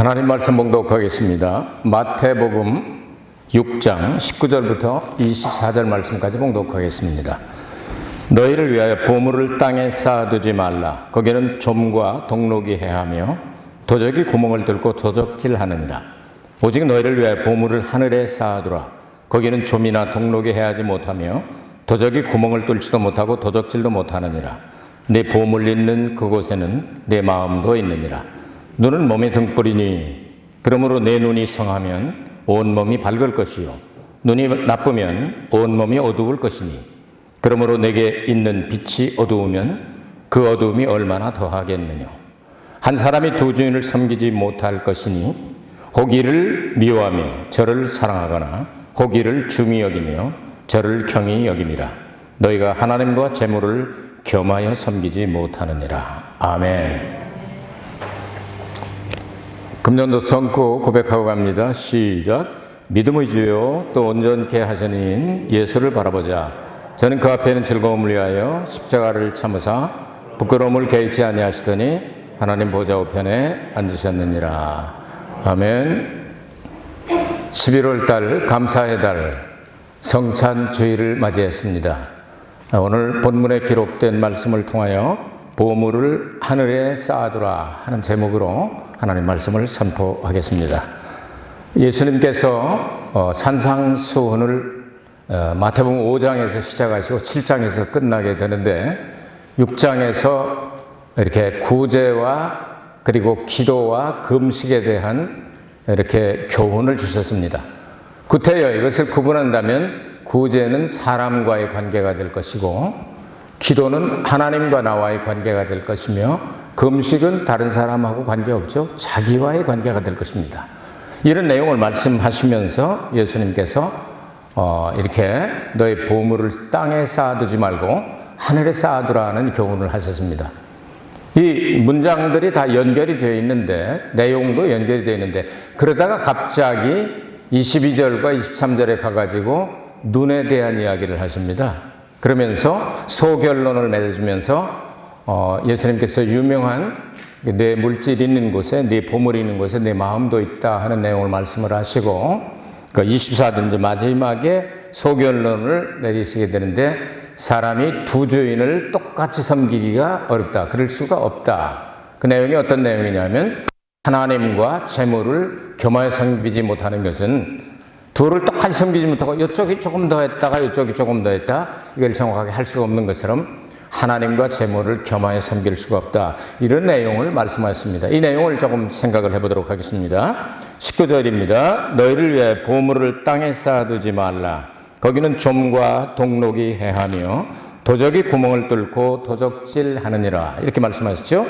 하나님 말씀 봉독하겠습니다. 마태복음 6장 19절부터 24절 말씀까지 봉독하겠습니다. 너희를 위하여 보물을 땅에 쌓아두지 말라. 거기는 좀과 동록이 해하며 도적이 구멍을 뚫고 도적질하느니라. 오직 너희를 위하여 보물을 하늘에 쌓아두라. 거기는 좀이나 동록이 해하지 못하며 도적이 구멍을 뚫지도 못하고 도적질도 못하느니라. 내 보물 있는 그곳에는 내 마음도 있느니라. 눈은 몸의 등불이니 그러므로 내 눈이 성하면 온 몸이 밝을 것이요. 눈이 나쁘면 온 몸이 어두울 것이니. 그러므로 내게 있는 빛이 어두우면 그 어두움이 얼마나 더하겠느냐. 한 사람이 두 주인을 섬기지 못할 것이니 호기를 미워하며 저를 사랑하거나 호기를 중히 여기며 저를 경히 여김이라. 너희가 하나님과 재물을 겸하여 섬기지 못하느니라. 아멘. 금년도 성구 고백하고 갑니다. 시작. 믿음의 주요 또 온전케 하시는 예수를 바라보자. 저는 그 앞에는 즐거움을 위하여 십자가를 참으사 부끄러움을 개의치 아니하시더니 하나님 보좌 우편에 앉으셨느니라. 아멘. 11월 달 감사의 달 성찬 주일을 맞이했습니다. 오늘 본문에 기록된 말씀을 통하여 보물을 하늘에 쌓아두라 하는 제목으로 하나님 말씀을 선포하겠습니다. 예수님께서 어, 산상수훈을 어, 마태복음 5장에서 시작하시고 7장에서 끝나게 되는데 6장에서 이렇게 구제와 그리고 기도와 금식에 대한 이렇게 교훈을 주셨습니다. 구태여 이것을 구분한다면 구제는 사람과의 관계가 될 것이고 기도는 하나님과 나와의 관계가 될 것이며 금식은 다른 사람하고 관계없죠. 자기와의 관계가 될 것입니다. 이런 내용을 말씀하시면서 예수님께서 어, 이렇게 너의 보물을 땅에 쌓아두지 말고 하늘에 쌓아두라는 교훈을 하셨습니다. 이 문장들이 다 연결이 되어 있는데 내용도 연결이 되어 있는데 그러다가 갑자기 22절과 23절에 가가지고 눈에 대한 이야기를 하십니다. 그러면서 소결론을 맺어주면서 어, 예수님께서 유명한 내 물질 있는 곳에 내 보물이 있는 곳에 내 마음도 있다 하는 내용을 말씀을 하시고 그 24절 마지막에 소결론을 내리시게 되는데 사람이 두 주인을 똑같이 섬기기가 어렵다. 그럴 수가 없다. 그 내용이 어떤 내용이냐면 하나님과 재물을 겸하여 섬기지 못하는 것은 둘을 똑같이 섬기지 못하고 이쪽이 조금 더 했다가 이쪽이 조금 더 했다. 이걸 정확하게 할 수가 없는 것처럼 하나님과 재물을 겸하여 섬길 수가 없다. 이런 내용을 말씀하셨습니다. 이 내용을 조금 생각을 해보도록 하겠습니다. 19절입니다. 너희를 위해 보물을 땅에 쌓아두지 말라. 거기는 좀과 동록이 해하며 도적이 구멍을 뚫고 도적질 하느니라. 이렇게 말씀하셨죠?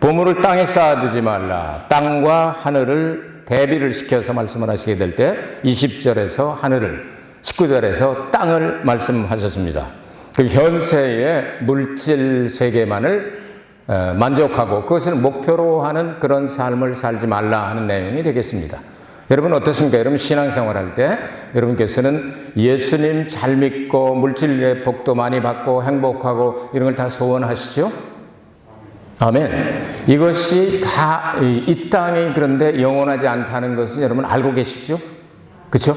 보물을 땅에 쌓아두지 말라. 땅과 하늘을 대비를 시켜서 말씀을 하시게 될 때 20절에서 하늘을 19절에서 땅을 말씀하셨습니다. 그 현세의 물질 세계만을 어, 만족하고 그것을 목표로 하는 그런 삶을 살지 말라 하는 내용이 되겠습니다. 여러분 어떻습니까? 여러분 신앙생활 할 때 여러분께서는 예수님 잘 믿고 물질의 복도 많이 받고 행복하고 이런 걸 다 소원하시죠? 아멘. 이것이 다 이 땅이 그런데 영원하지 않다는 것은 여러분 알고 계십시오? 그렇죠?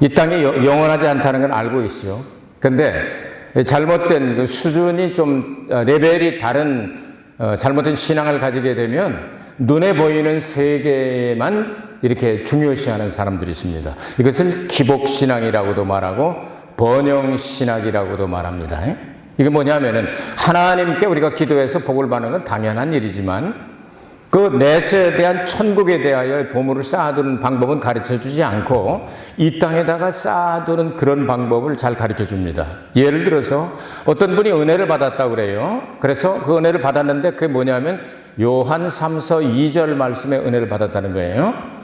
이 땅이 영원하지 않다는 건 알고 계시죠? 근데 잘못된 그 수준이 좀 어, 레벨이 다른 어, 잘못된 신앙을 가지게 되면 눈에 보이는 세계만 이렇게 중요시하는 사람들이 있습니다. 이것을 기복신앙이라고도 말하고 번영신학이라고도 말합니다. 이게 뭐냐면은 하나님께 우리가 기도해서 복을 받는 건 당연한 일이지만 그 내세에 대한 천국에 대하여 보물을 쌓아두는 방법은 가르쳐 주지 않고 이 땅에다가 쌓아두는 그런 방법을 잘 가르쳐 줍니다. 예를 들어서 어떤 분이 은혜를 받았다고 그래요. 그래서 그 은혜를 받았는데 그게 뭐냐면 요한 3서 2절 말씀에 은혜를 받았다는 거예요.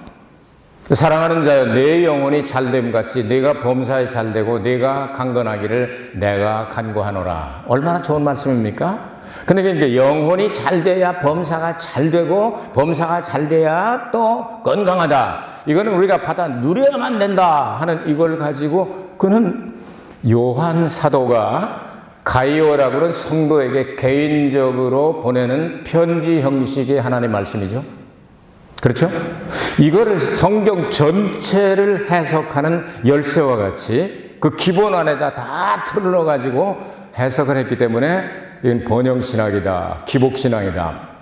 사랑하는 자여 내 영혼이 잘됨 같이 내가 범사에 잘되고 내가 강건하기를 내가 간구하노라. 얼마나 좋은 말씀입니까? 근데 이제 영혼이 잘 돼야 범사가 잘 되고 범사가 잘 돼야 또 건강하다. 이거는 우리가 받아 누려야만 된다 하는 이걸 가지고 그는 요한 사도가 가이오라고 하는 성도에게 개인적으로 보내는 편지 형식의 하나님 말씀이죠. 그렇죠? 이거를 성경 전체를 해석하는 열쇠와 같이 그 기본 안에다 다 틀어 가지고 해석을 했기 때문에 번영신학이다, 기복신학이다.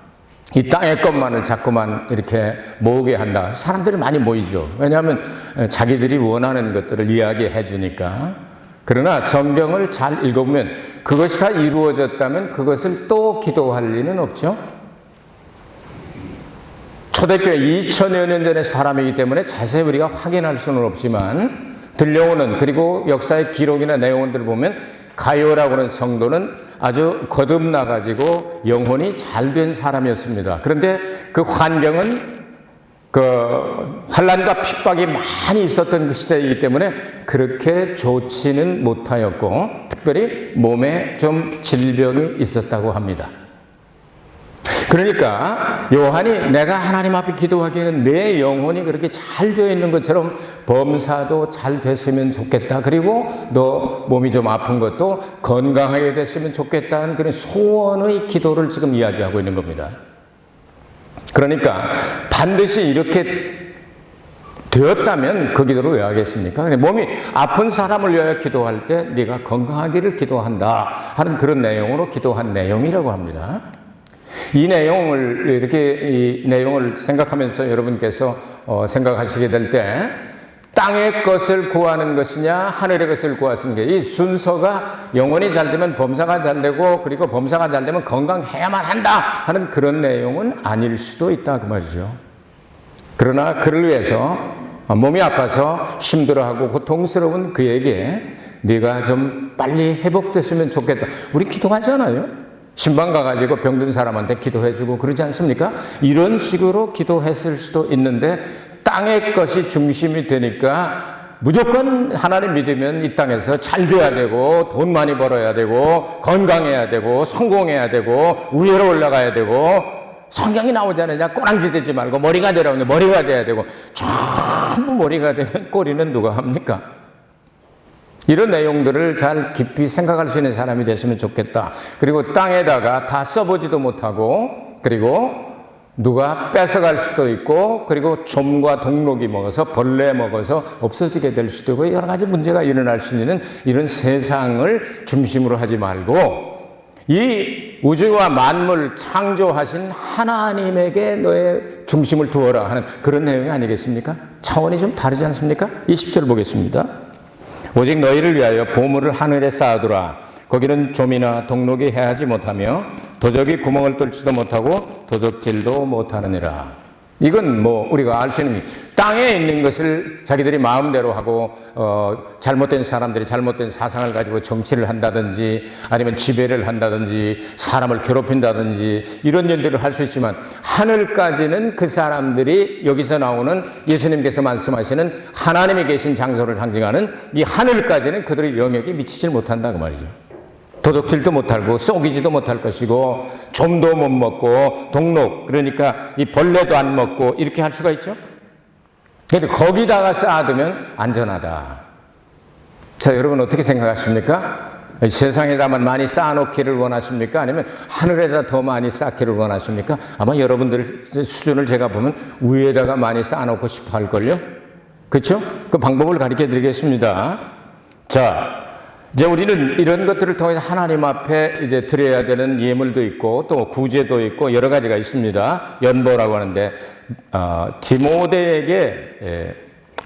이 땅의 것만을 자꾸만 이렇게 모으게 한다. 사람들이 많이 모이죠. 왜냐하면 자기들이 원하는 것들을 이야기해 주니까. 그러나 성경을 잘 읽어보면 그것이 다 이루어졌다면 그것을 또 기도할 리는 없죠. 초대교회 2000여 년 전의 사람이기 때문에 자세히 우리가 확인할 수는 없지만 들려오는 그리고 역사의 기록이나 내용들을 보면 가요라고 하는 성도는 아주 거듭나가지고 영혼이 잘 된 사람이었습니다. 그런데 그 환경은 그 환란과 핍박이 많이 있었던 그 시대이기 때문에 그렇게 좋지는 못하였고 특별히 몸에 좀 질병이 있었다고 합니다. 그러니까 요한이 내가 하나님 앞에 기도하기에는 내 영혼이 그렇게 잘 되어 있는 것처럼 범사도 잘 됐으면 좋겠다. 그리고 너 몸이 좀 아픈 것도 건강하게 됐으면 좋겠다는 그런 소원의 기도를 지금 이야기하고 있는 겁니다. 그러니까 반드시 이렇게 되었다면 그 기도를 왜 하겠습니까? 몸이 아픈 사람을 위하여 기도할 때 네가 건강하기를 기도한다 하는 그런 내용으로 기도한 내용이라고 합니다. 이 내용을 이렇게 이 내용을 생각하면서 여러분께서 어, 생각하시게 될 때 땅의 것을 구하는 것이냐 하늘의 것을 구하는 게 이 순서가 영혼이 잘 되면 범사가 잘 되고 그리고 범사가 잘 되면 건강해야만 한다 하는 그런 내용은 아닐 수도 있다 그 말이죠. 그러나 그를 위해서 몸이 아파서 힘들어하고 고통스러운 그에게 네가 좀 빨리 회복됐으면 좋겠다. 우리 기도하잖아요. 신방 가가지고 병든 사람한테 기도해주고 그러지 않습니까? 이런 식으로 기도했을 수도 있는데 땅의 것이 중심이 되니까 무조건 하나님 믿으면 이 땅에서 잘 돼야 되고 돈 많이 벌어야 되고 건강해야 되고 성공해야 되고 위로 올라가야 되고 성경이 나오잖아요. 꼬랑지 되지 말고 머리가 되라고 머리가 돼야 되고 전부 머리가 되면 꼬리는 누가 합니까? 이런 내용들을 잘 깊이 생각할 수 있는 사람이 됐으면 좋겠다. 그리고 땅에다가 다 써보지도 못하고, 그리고 누가 뺏어갈 수도 있고, 그리고 좀과 동록이 먹어서 벌레 먹어서 없어지게 될 수도 있고, 여러 가지 문제가 일어날 수 있는 이런 세상을 중심으로 하지 말고, 이 우주와 만물 창조하신 하나님에게 너의 중심을 두어라 하는 그런 내용이 아니겠습니까? 차원이 좀 다르지 않습니까? 20절 보겠습니다. 오직 너희를 위하여 보물을 하늘에 쌓아두라. 거기는 좀이나 동록이 해하지 못하며 도적이 구멍을 뚫지도 못하고 도적질도 못하느니라. 이건 뭐 우리가 알 수 있는 땅에 있는 것을 자기들이 마음대로 하고 어, 잘못된 사람들이 잘못된 사상을 가지고 정치를 한다든지 아니면 지배를 한다든지 사람을 괴롭힌다든지 이런 일들을 할 수 있지만 하늘까지는 그 사람들이 여기서 나오는 예수님께서 말씀하시는 하나님이 계신 장소를 상징하는 이 하늘까지는 그들의 영역에 미치질 못한다 그 말이죠. 도둑질도 못하고 쏘기지도 못할 것이고 좀도 못 먹고 동록 그러니까 이 벌레도 안 먹고 이렇게 할 수가 있죠. 근데 거기다가 쌓아두면 안전하다. 자 여러분 어떻게 생각하십니까? 세상에다만 많이 쌓아놓기를 원하십니까? 아니면 하늘에다 더 많이 쌓기를 원하십니까? 아마 여러분들 수준을 제가 보면 위에다가 많이 쌓아놓고 싶어 할걸요? 그렇죠? 그 방법을 가르쳐 드리겠습니다. 자, 이제 우리는 이런 것들을 통해서 하나님 앞에 이제 드려야 되는 예물도 있고 또 구제도 있고 여러 가지가 있습니다. 연보라고 하는데 어, 디모데에게 예,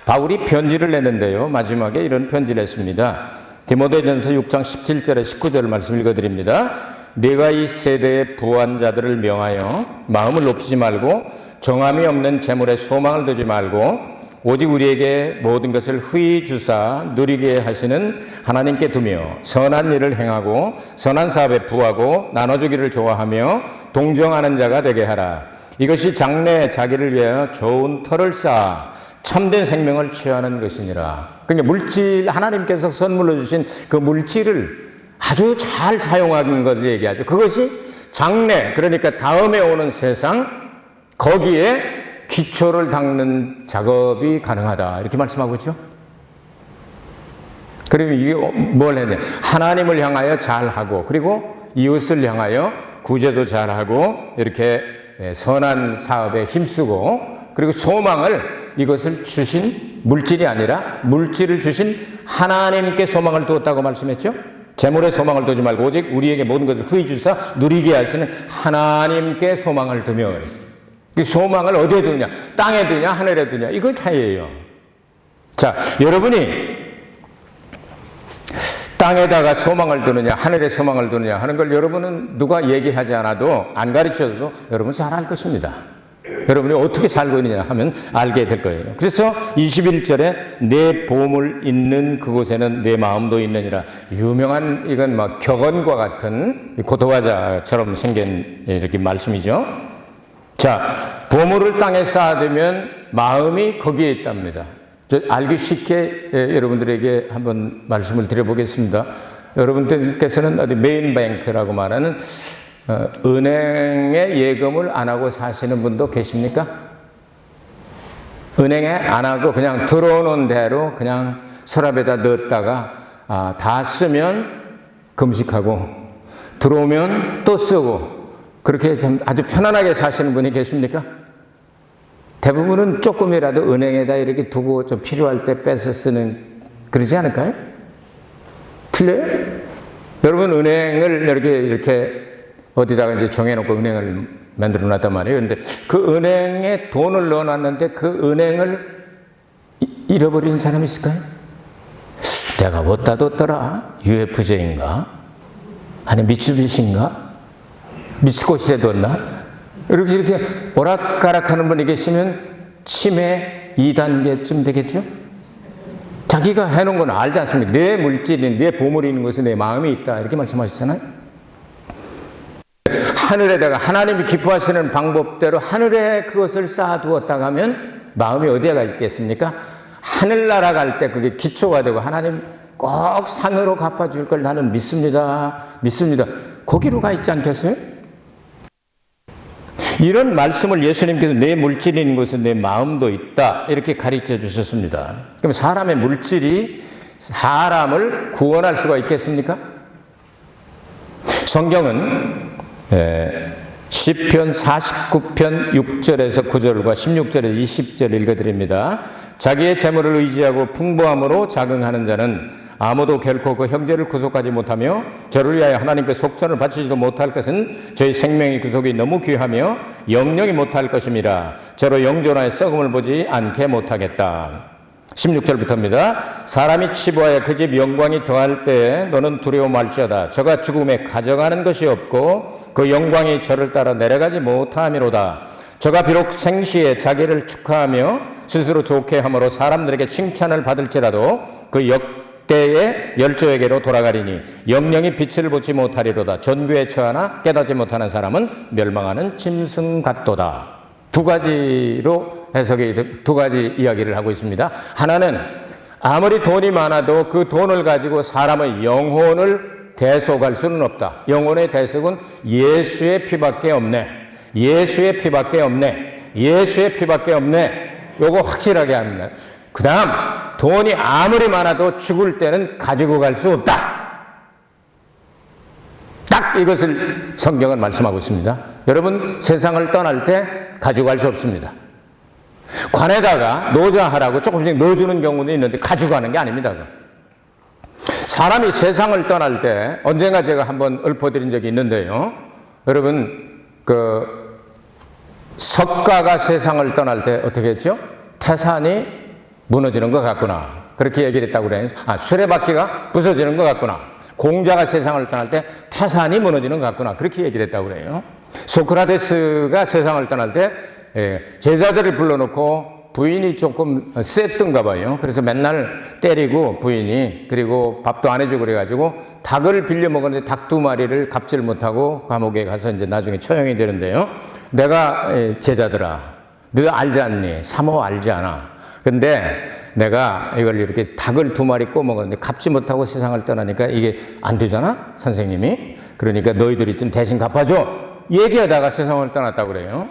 바울이 편지를 냈는데요. 마지막에 이런 편지를 했습니다. 디모데전서 6장 17절에 19절 말씀 읽어드립니다. 내가 이 세대의 부한 자들을 명하여 마음을 높이지 말고 정함이 없는 재물에 소망을 두지 말고 오직 우리에게 모든 것을 후히 주사 누리게 하시는 하나님께 두며 선한 일을 행하고 선한 사업에 부하고 나눠주기를 좋아하며 동정하는 자가 되게 하라. 이것이 장래 자기를 위하여 좋은 터를 쌓아 참된 생명을 취하는 것이니라. 그러니까 물질 하나님께서 선물로 주신 그 물질을 아주 잘 사용하는 것을 얘기하죠. 그것이 장래 그러니까 다음에 오는 세상 거기에 기초를 닦는 작업이 가능하다. 이렇게 말씀하고 있죠. 그러면 이게 뭘 했냐. 하나님을 향하여 잘하고, 그리고 이웃을 향하여 구제도 잘하고, 이렇게 선한 사업에 힘쓰고, 그리고 소망을 이것을 주신 물질이 아니라 물질을 주신 하나님께 소망을 두었다고 말씀했죠. 재물에 소망을 두지 말고 오직 우리에게 모든 것을 후히 주사 누리게 하시는 하나님께 소망을 두며 그랬어요. 그 소망을 어디에 두냐? 땅에 두냐? 하늘에 두냐? 이거 차이예요. 자, 여러분이 땅에다가 소망을 두느냐, 하늘에 소망을 두느냐 하는 걸 여러분은 누가 얘기하지 않아도 안 가르쳐도 여러분 잘 알 것입니다. 여러분이 어떻게 살고 있느냐 하면 알게 될 거예요. 그래서 21절에 내 보물 있는 그곳에는 내 마음도 있느니라. 유명한 이건 막 격언과 같은 고도화자처럼 생긴 이렇게 말씀이죠. 자, 보물을 땅에 쌓아두면 마음이 거기에 있답니다. 저 알기 쉽게 예, 여러분들에게 한번 말씀을 드려보겠습니다. 여러분들께서는 어디 메인뱅크라고 말하는 어, 은행에 예금을 안 하고 사시는 분도 계십니까? 은행에 안 하고 그냥 들어오는 대로 그냥 서랍에다 넣었다가 아, 다 쓰면 금식하고 들어오면 또 쓰고 그렇게 좀 아주 편안하게 사시는 분이 계십니까? 대부분은 조금이라도 은행에다 이렇게 두고 좀 필요할 때 빼서 쓰는 그러지 않을까요? 틀려요? 여러분 은행을 이렇게 이렇게 어디다가 이제 정해놓고 은행을 만들어 놨단 말이에요. 근데 그 은행에 돈을 넣어 놨는데 그 은행을 잃어버린 사람이 있을까요? 내가 어디다 뒀더라? UFJ인가? 아니 미츠비시인가? 미츠코시에 뒀나? 이렇게 이렇게 오락가락하는 분이 계시면 치매 2단계쯤 되겠죠? 자기가 해놓은 건 알지 않습니까? 내 물질이, 내 보물이 있는 것은 내 마음이 있다. 이렇게 말씀하시잖아요. 하늘에다가 하나님이 기뻐하시는 방법대로 하늘에 그것을 쌓아두었다 하면 마음이 어디에 가 있겠습니까? 하늘나라 갈 때 그게 기초가 되고 하나님 꼭 산으로 갚아줄 걸 나는 믿습니다. 믿습니다. 거기로 가 있지 않겠어요? 이런 말씀을 예수님께서 내 있는 것은 내 마음도 있다. 이렇게 가르쳐 주셨습니다. 그럼 사람의 물질이 사람을 구원할 수가 있겠습니까? 성경은 예, 시편 49편 6절에서 9절과 16절에서 20절 읽어드립니다. 자기의 재물을 의지하고 풍부함으로 자긍하는 자는 아무도 결코 그 형제를 구속하지 못하며 저를 위하여 하나님께 속전을 바치지도 못할 것은 저희 생명의 구속이 너무 귀하며 영영이 못할 것임이라 저로 영존하여 썩음을 보지 않게 못하겠다. 16절부터입니다. 사람이 치부하여 그 집 영광이 더할 때에 너는 두려움할지어다. 저가 죽음에 가져가는 것이 없고 그 영광이 저를 따라 내려가지 못함이로다. 저가 비록 생시에 자기를 축하하며 스스로 좋게 함으로 사람들에게 칭찬을 받을지라도 그 역 대의 열조에게로 돌아가리니 영영이 빛을 보지 못하리로다. 전교에 처하나 깨닫지 못하는 사람은 멸망하는 짐승 같도다. 두 가지로 해석이 두 가지 이야기를 하고 있습니다. 하나는 아무리 돈이 많아도 그 돈을 가지고 사람의 영혼을 대속할 수는 없다. 영혼의 대속은 예수의 피밖에 없네. 예수의 피밖에 없네. 예수의 피밖에 없네. 요거 확실하게 합니다. 그 다음, 돈이 아무리 많아도 죽을 때는 가지고 갈 수 없다. 딱 이것을 성경은 말씀하고 있습니다. 여러분, 세상을 떠날 때 가지고 갈 수 없습니다. 관에다가 노자하라고 조금씩 넣어주는 경우도 있는데 가져가는 게 아닙니다. 사람이 세상을 떠날 때 언젠가 제가 한번 읊어드린 적이 있는데요. 여러분, 그 석가가 세상을 떠날 때 어떻게 했죠? 태산이 무너지는 것 같구나. 그렇게 얘기를 했다고 그래요. 아, 수레바퀴가 부서지는 것 같구나. 공자가 세상을 떠날 때 태산이 무너지는 것 같구나. 그렇게 얘기를 했다고 그래요. 소크라테스가 세상을 떠날 때 예, 제자들을 불러놓고 부인이 조금 셌던가 봐요. 그래서 맨날 때리고 부인이 그리고 밥도 안 해주고 그래가지고 닭을 빌려 먹었는데 닭 두 마리를 갚질 못하고 감옥에 가서 이제 나중에 처형이 되는데요. 내가 예, 제자들아, 너 알지 않니? 사모 알지 않아? 근데 내가 이걸 이렇게 닭을 두 마리 꼬 먹었는데 갚지 못하고 세상을 떠나니까 이게 안 되잖아? 선생님이. 그러니까 너희들이 좀 대신 갚아줘. 얘기하다가 세상을 떠났다고 그래요.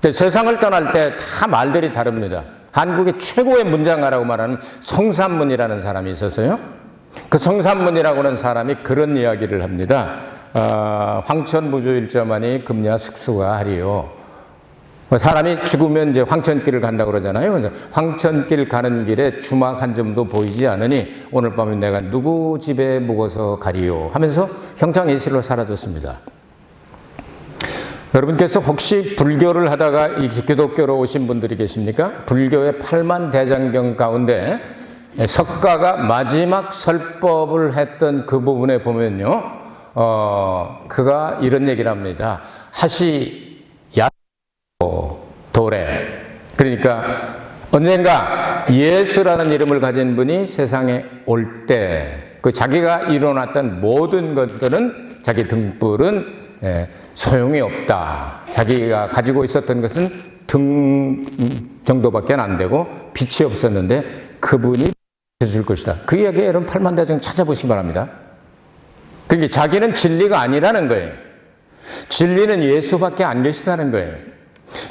세상을 떠날 때 다 말들이 다릅니다. 한국의 최고의 문장가라고 말하는 성산문이라는 사람이 있었어요. 그 성산문이라고 하는 사람이 그런 이야기를 합니다. 어, 황천무주 일자만이 금야 숙수가 하리요. 뭐 사람이 죽으면 이제 황천길을 간다고 그러잖아요. 황천길 가는 길에 주막 한 점도 보이지 않으니 오늘 밤에 내가 누구 집에 묵어서 가리요 하면서 형장 예실로 사라졌습니다. 여러분께서 혹시 불교를 하다가 이 기독교로 오신 분들이 계십니까? 불교의 팔만 대장경 가운데 석가가 마지막 설법을 했던 그 부분에 보면요, 어, 그가 이런 얘기를 합니다. 하시 야 도래. 그러니까 언젠가 예수라는 이름을 가진 분이 세상에 올 때 그 자기가 일어났던 모든 것들은 자기 등불은 예, 소용이 없다. 자기가 가지고 있었던 것은 등 정도밖에 안 되고 빛이 없었는데 그분이 줄 것이다. 그 이야기 여러분 팔만대장 찾아보시기 바랍니다. 그러니까 자기는 진리가 아니라는 거예요. 진리는 예수밖에 안 계시다는 거예요.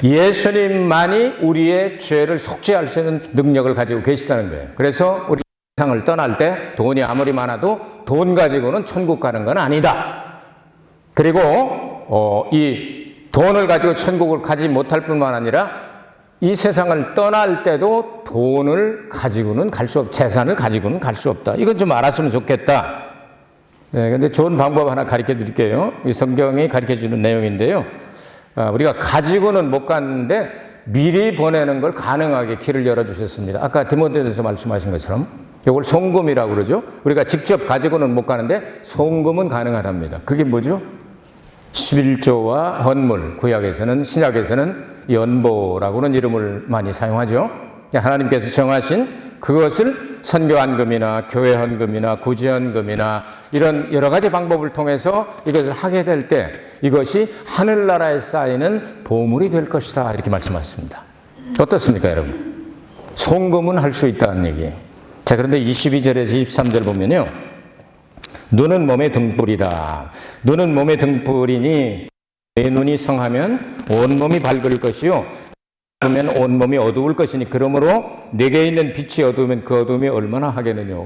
예수님만이 우리의 죄를 속죄할 수 있는 능력을 가지고 계시다는 거예요. 그래서 우리 세상을 떠날 때 돈이 아무리 많아도 돈 가지고는 천국 가는 건 아니다. 그리고 어, 이 돈을 가지고 천국을 가지 못할 뿐만 아니라 이 세상을 떠날 때도 돈을 가지고는 갈 수 없, 재산을 가지고는 갈 수 없다. 이건 좀 알았으면 좋겠다. 네, 근데 좋은 방법 하나 가르쳐 드릴게요. 이 성경이 가르쳐 주는 내용인데요. 아, 우리가 가지고는 못 갔는데 미리 보내는 걸 가능하게 길을 열어주셨습니다. 아까 디모데에서 말씀하신 것처럼 이걸 송금이라고 그러죠. 우리가 직접 가지고는 못 가는데 송금은 가능하답니다. 그게 뭐죠? 11조와 헌물, 구약에서는, 신약에서는 연보라고는 이름을 많이 사용하죠. 하나님께서 정하신 그것을 선교 헌금이나 교회 헌금이나 구제 헌금이나 이런 여러 가지 방법을 통해서 이것을 하게 될 때 이것이 하늘나라에 쌓이는 보물이 될 것이다. 이렇게 말씀하셨습니다. 어떻습니까, 여러분? 송금은 할 수 있다는 얘기예요. 자, 그런데 22절에서 23절 보면요. 눈은 몸의 등불이다. 눈은 몸의 등불이니 내 눈이 성하면 온 몸이 밝을 것이요. 그러면 온몸이 어두울 것이니 그러므로 내게 있는 빛이 어두우면 그 어두움이 얼마나 하겠느냐.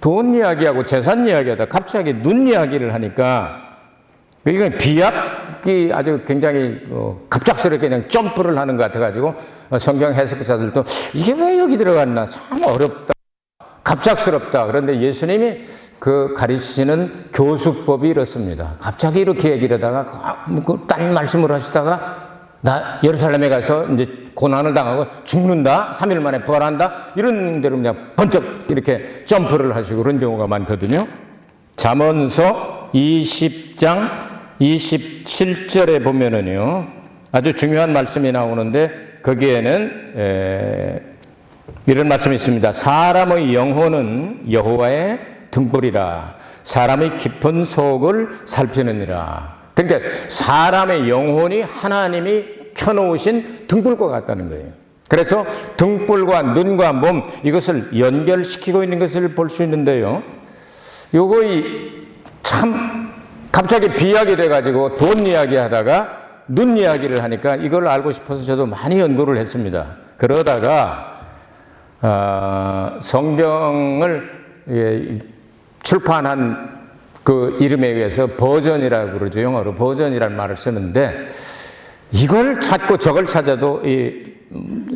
돈 이야기하고 재산 이야기하다 갑자기 눈 이야기를 하니까 이건 비약이 아주 굉장히 어, 갑작스럽게 그냥 점프를 하는 것 같아가지고 어, 성경 해석자들도 이게 왜 여기 들어갔나 참 어렵다. 갑작스럽다. 그런데 예수님이 그 가르치시는 교수법이 이렇습니다. 갑자기 이렇게 얘기를 하다가 그딴 말씀을 하시다가 나 예루살렘에 가서 이제 고난을 당하고 죽는다. 3일 만에 부활한다. 이런 대로 그냥 번쩍 이렇게 점프를 하시고 그런 경우가 많거든요. 잠언서 20장 27절에 보면은요. 아주 중요한 말씀이 나오는데 거기에는 에, 이런 말씀이 있습니다. 사람의 영혼은 여호와의 등불이라 사람의 깊은 속을 살피느니라. 그러니까 사람의 영혼이 하나님이 켜놓으신 등불과 같다는 거예요. 그래서 등불과 눈과 몸 이것을 연결시키고 있는 것을 볼 수 있는데요. 요거 참 갑자기 비약이 돼가지고 돈 이야기 하다가 눈 이야기를 하니까 이걸 알고 싶어서 저도 많이 연구를 했습니다. 그러다가 어, 성경을 예, 출판한 그 이름에 의해서 버전이라고 그러죠. 영어로 버전이라는 말을 쓰는데 이걸 찾고 저걸 찾아도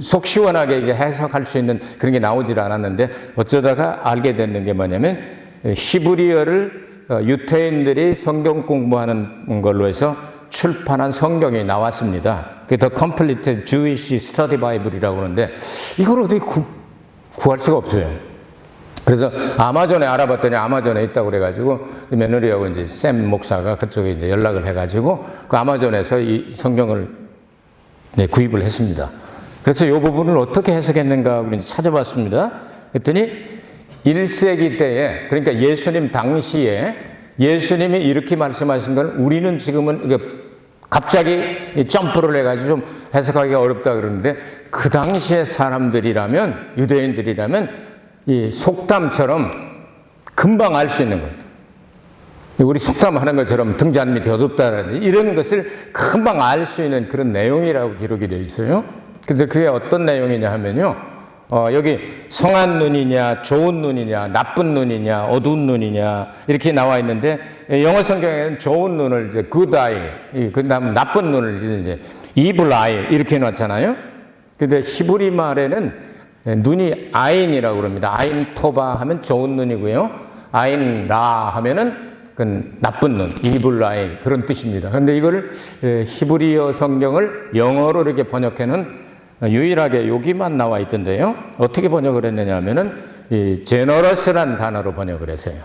속 시원하게 해석할 수 있는 그런 게 나오질 않았는데 어쩌다가 알게 됐는 게 뭐냐면 히브리어를 어, 유태인들이 성경 공부하는 걸로 해서 출판한 성경이 나왔습니다. 그게 The Complete Jewish Study Bible이라고 하는데 이걸 어디 구, 구할 수가 없어요. 그래서 아마존에 알아봤더니 아마존에 있다고 그래가지고 며느리하고 이제 샘 목사가 그쪽에 이제 연락을 해가지고 그 아마존에서 이 성경을 네, 구입을 했습니다. 그래서 이 부분을 어떻게 해석했는가 찾아봤습니다. 그랬더니 1세기 때에 그러니까 예수님 당시에 예수님이 이렇게 말씀하신 걸 우리는 지금은 갑자기 점프를 해가지고 좀 해석하기가 어렵다 그러는데 그 당시의 사람들이라면 유대인들이라면 이 속담처럼 금방 알 수 있는 거예요. 우리 속담하는 것처럼 등잔 밑이 어둡다라든지 이런 것을 금방 알 수 있는 그런 내용이라고 기록이 되어 있어요. 그래서 그게 어떤 내용이냐 하면요. 어, 여기 성한 눈이냐, 좋은 눈이냐, 나쁜 눈이냐, 어두운 눈이냐 이렇게 나와 있는데 영어 성경에는 좋은 눈을 이제 good eye, 그 다음 나쁜 눈을 이제 이블 아이 이렇게 해놨잖아요. 근데 히브리 말에는 눈이 아인이라고 그럽니다. 아인 토바 하면 좋은 눈이고요. 아인 라 하면은 그 나쁜 눈, 이블 아이 그런 뜻입니다. 이거를 에, 히브리어 성경을 영어로 이렇게 번역해는 유일하게 여기만 나와 있던데요. 어떻게 번역을 했느냐 하면은 이 제너러스란 단어로 번역을 했어요.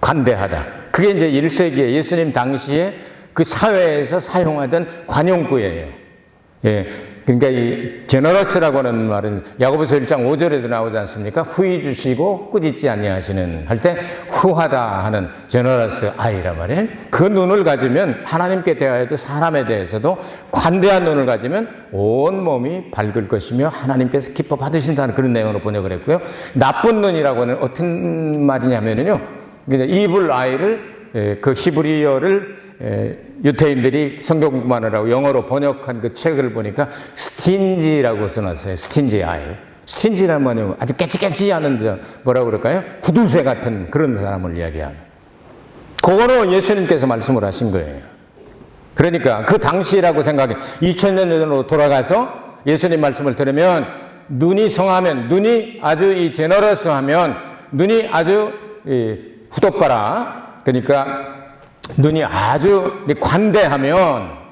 관대하다. 그게 이제 1세기에 예수님 당시에 그 사회에서 사용하던 관용구예요. 예. 그러니까 이 제너러스라고 하는 말은 야고보서 1장 5절에도 나오지 않습니까? 후히 주시고 꾸짖지 아니하시는 할 때 후하다 하는 제너러스 아이란 말이에요. 그 눈을 가지면 하나님께 대하여도 사람에 대해서도 관대한 눈을 가지면 온 몸이 밝을 것이며 하나님께서 기뻐 받으신다는 그런 내용으로 번역을 했고요. 나쁜 눈이라고 하는 어떤 말이냐면요. 그냥 이불 아이를 에, 그 히브리어를 에, 유태인들이 성경 공부하느라고 영어로 번역한 그 책을 보니까 스틴지라고 써놨어요. 스틴지 아이. 스틴지란 말은 아주 깨치깨치 하는 저 뭐라고 그럴까요? 구두쇠 같은 그런 사람을 이야기하는. 그거로 예수님께서 말씀을 하신 거예요. 그러니까 그 당시라고 생각해 2000년 전으로 돌아가서 예수님 말씀을 들으면 눈이 성하면 눈이 아주 이 제너러스하면 눈이 아주 이 후덥바라 그러니까 눈이 아주 관대하면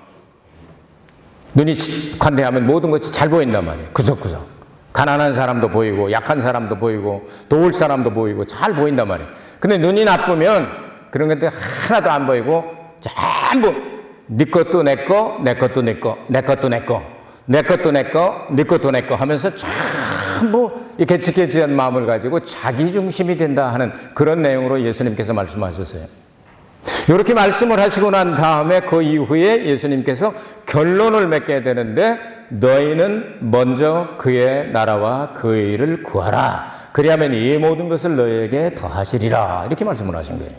눈이 관대하면 모든 것이 잘 보인단 말이에요. 구석구석. 가난한 사람도 보이고 약한 사람도 보이고 도울 사람도 보이고 잘 보인단 말이에요. 근데 눈이 나쁘면 그런 것들 하나도 안 보이고 전부 네 것도 내 거, 내 것도 내 거, 내 것도 내 거, 내 것도 내 거, 네 것도 내 거 하면서 전부 이 개치개치한 마음을 가지고 자기 중심이 된다 하는 그런 내용으로 예수님께서 말씀하셨어요. 이렇게 말씀을 하시고 난 다음에 그 이후에 예수님께서 결론을 맺게 되는데 너희는 먼저 그의 나라와 그의 일을 구하라. 그리하면 이 모든 것을 너희에게 더하시리라. 이렇게 말씀을 하신 거예요.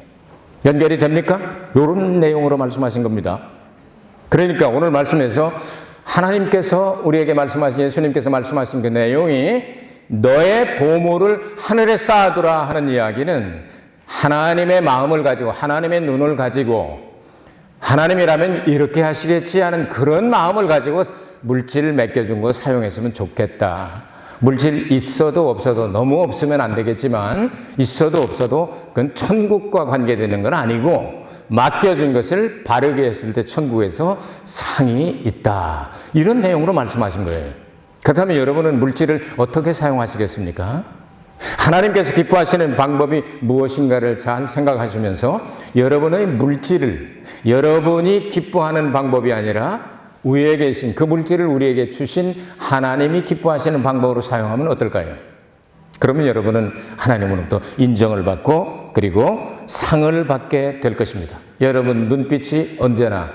연결이 됩니까? 이런 내용으로 말씀하신 겁니다. 그러니까 오늘 말씀에서 하나님께서 우리에게 말씀하신 예수님께서 말씀하신 그 내용이 너의 보물을 하늘에 쌓아두라 하는 이야기는 하나님의 마음을 가지고 하나님의 눈을 가지고 하나님이라면 이렇게 하시겠지 하는 그런 마음을 가지고 물질을 맡겨준 거 사용했으면 좋겠다. 물질 있어도 없어도 너무 없으면 안 되겠지만 있어도 없어도 그건 천국과 관계되는 건 아니고 맡겨준 것을 바르게 했을 때 천국에서 상이 있다. 이런 내용으로 말씀하신 거예요. 그렇다면 여러분은 물질을 어떻게 사용하시겠습니까? 하나님께서 기뻐하시는 방법이 무엇인가를 잘 생각하시면서 여러분의 물질을 여러분이 기뻐하는 방법이 아니라 위에 계신 그 물질을 우리에게 주신 하나님이 기뻐하시는 방법으로 사용하면 어떨까요? 그러면 여러분은 하나님으로부터 인정을 받고 그리고 상을 받게 될 것입니다. 여러분 눈빛이 언제나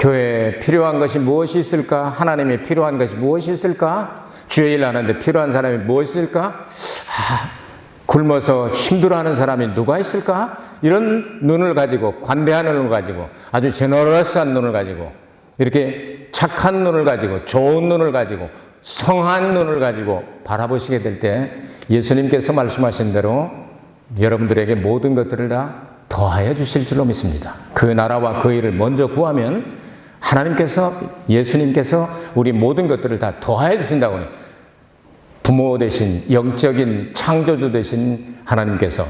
교회에 필요한 것이 무엇이 있을까? 하나님이 필요한 것이 무엇이 있을까? 주의 일 하는데 필요한 사람이 무엇이 있을까? 아, 굶어서 힘들어하는 사람이 누가 있을까? 이런 눈을 가지고 관대한 눈을 가지고 아주 제너러스한 눈을 가지고 이렇게 착한 눈을 가지고 좋은 눈을 가지고 성한 눈을 가지고 바라보시게 될 때 예수님께서 말씀하신 대로 여러분들에게 모든 것들을 다 더하여 주실 줄로 믿습니다. 그 나라와 그 일을 먼저 구하면 하나님께서 예수님께서 우리 모든 것들을 다 더하여 주신다고. 부모 되신 영적인 창조주 되신 하나님께서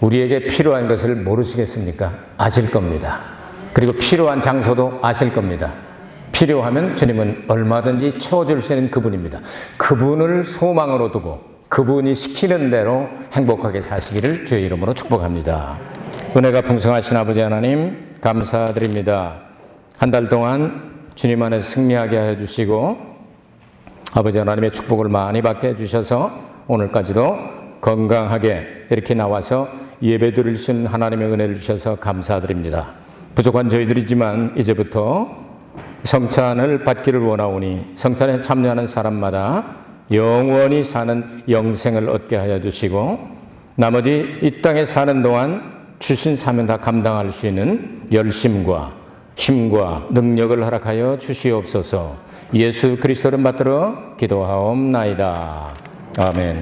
우리에게 필요한 것을 모르시겠습니까? 아실 겁니다. 그리고 필요한 장소도 아실 겁니다. 필요하면 주님은 얼마든지 채워줄 수 있는 그분입니다. 그분을 소망으로 두고 그분이 시키는 대로 행복하게 사시기를 주의 이름으로 축복합니다. 은혜가 풍성하신 아버지 하나님 감사드립니다. 한 달 동안 주님 안에 승리하게 해 주시고 아버지 하나님의 축복을 많이 받게 해 주셔서 오늘까지도 건강하게 이렇게 나와서 예배 드릴 수 있는 하나님의 은혜를 주셔서 감사드립니다. 부족한 저희들이지만 이제부터 성찬을 받기를 원하오니 성찬에 참여하는 사람마다 영원히 사는 영생을 얻게 하여 주시고 나머지 이 땅에 사는 동안 주신 사명 다 감당할 수 있는 열심과 힘과 능력을 허락하여 주시옵소서 예수 그리스도를 받들어 기도하옵나이다. 아멘.